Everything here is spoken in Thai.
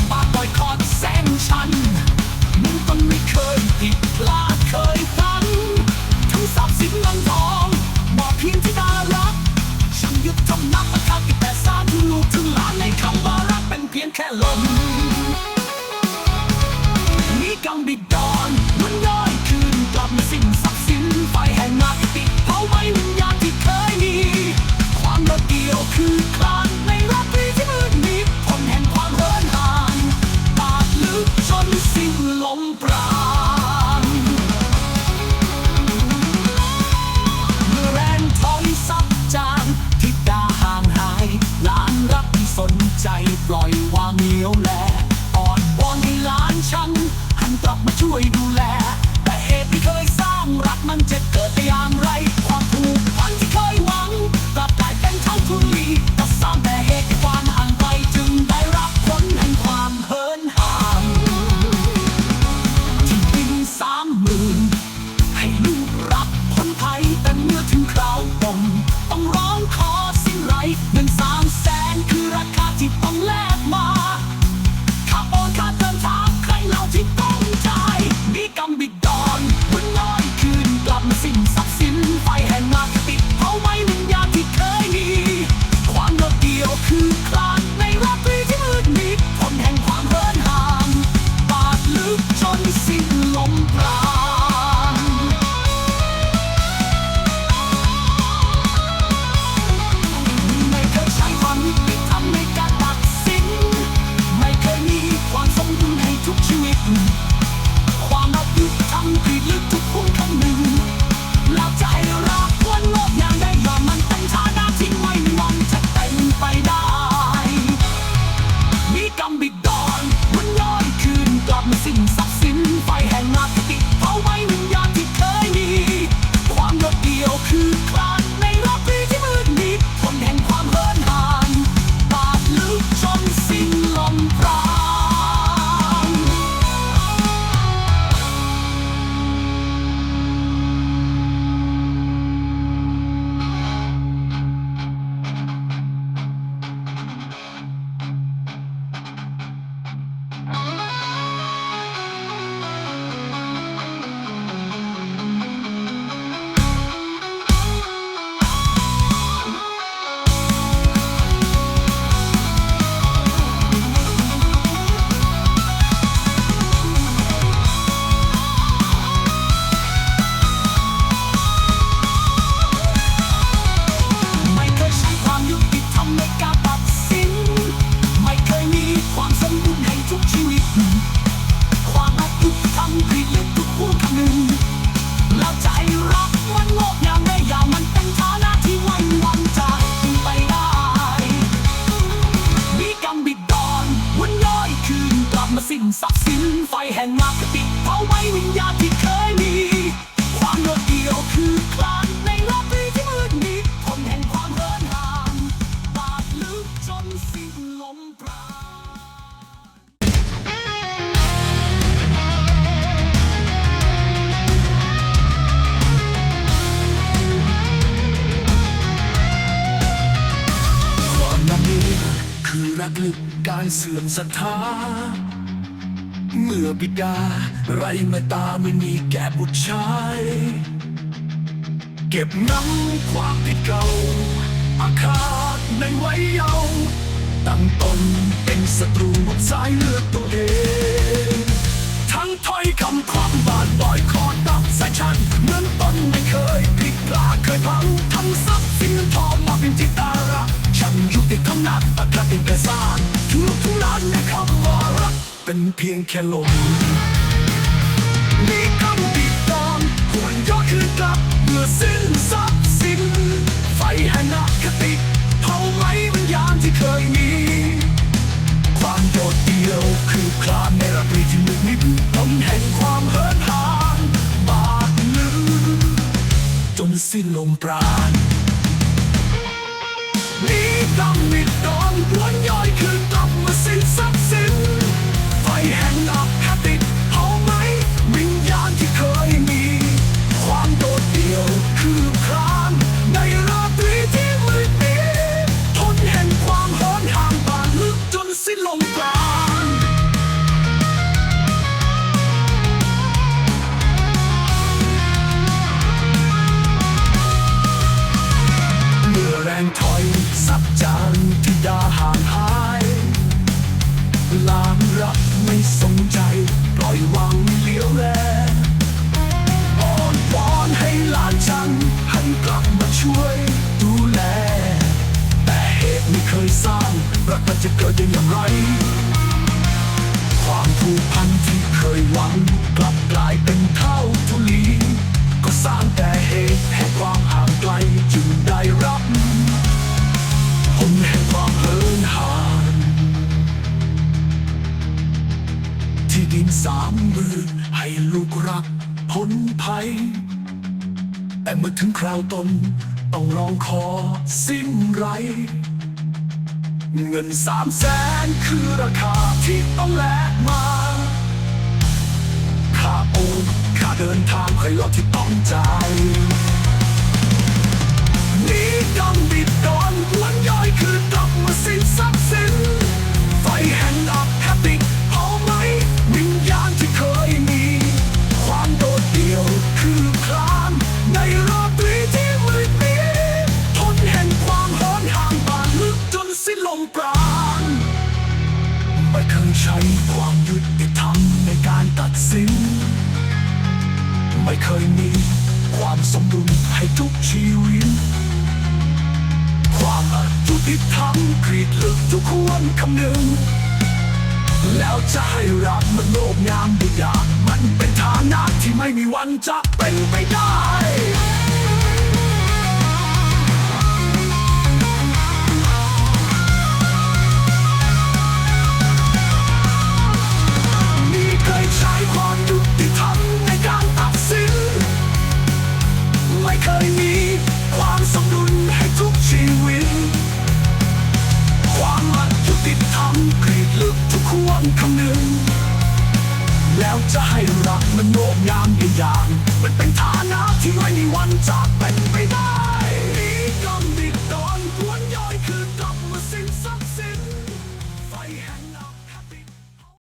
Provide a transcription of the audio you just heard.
ำบากบ่อยคอดแสงชันมึงต้นไม่เคยผิดพลาดเคยพลั้งทั้งทรัพย์สินเงินทองมอบเพียงที่น่ารักช่างยึดทำนับประคับอีกแต่สานถึงลูกถึงหลานในคำว่ารักเป็นเพียงแค่ลมมีกังบิดดอนมันย้อยคืนกลับมาสิ้นทรัพย์สินไฟแห่งนาคติดเผาไหม้วิญญาณที่เคยมีความโดดเดียวคือคลาน ช่วยดูแล แต่เหตุที่เคยสร้างรักมันจะเกิดได้อย่างไร สิ้นทรัพย์สินไฟแห่งมากติเผาไหม้วิญญาณที่เคยมี ความโดดเดี่ยวคือคลานในราตรีที่มืดมิดผลแห่งความเหินห่างบาดลึกจนสิ้นลมปราณความรักนี้คือรักลึกการเสื่อมศรัทธา เมื่อบิดา ไรมาตาไม่มีแก่บุตรชาย เก็บน้ำความผิดเก่า อาฆาตในไว้ยเยาว์ตั้งตนเป็นศัตรูบนสายเลือด เป็นเพียงแค่ลมมีคำติดตามควรย้อนคืนกลับเมื่อสิ้นทรัพย์สิน ไฟแห่งอคติเผาไหม้วิญญาณที่เคยมี ความโดดเดี่ยวคือคลานในราตรีที่มืดมิดลมแห่งความเหินห่างบาดลึกจนสิ้นลมปราณ ไม่สนใจ ปล่อยวางไม่เลี้ยวแลอ้อนวอนให้หลานฉันหันกลับมาช่วยดูแล แต่เหตุไม่เคยสร้าง รักมันจะเกิดได้อย่างไร ที่ดินสามมือ ให้ลูกรักพ้นภัย แต่เมื่อถึงคราวตน ต้องร้องขอสิ้นไร เงินสามแสนคือราคาที่ต้องแลกมาค่าโอนค่าเดินทางให้รถที่ต้องจ่ายนี่กำบิดดอน รีดลึกทุกควรคำนึง แล้วจะให้รักมันโลภงามดุดยามันเป็นฐานะที่ไม่มีวันจะเป็นไปได้ แล้วจะให้รักมันโงดงามอย่างมันเป็นฐานะที่ไม่มีวันจากเป็นไปได้